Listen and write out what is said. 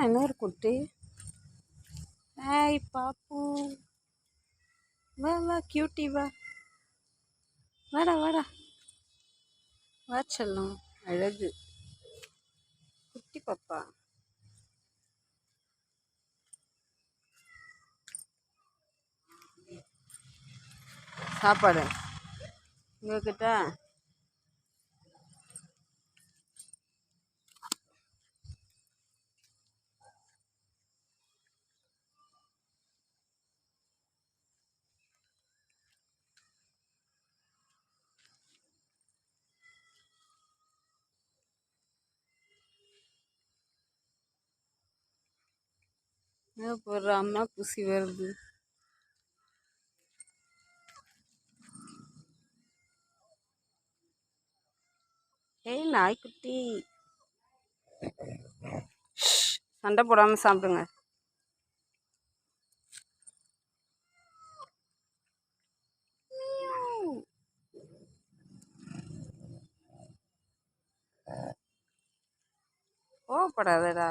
என்ன குட்டி. ஹாய் பாப்பு. வா வா கியூட்டி வா. வாடா வாடா. வா செல்லும். அழகு. குட்டி பாப்பா. சாப்பாடு. உங்ககிட்ட? போடுற அம்மா புசி வருது. ஏய் நாய்க்குட்டி. சண்டை போடாமல் சாப்பிடுங்க. கோவப்படாதடா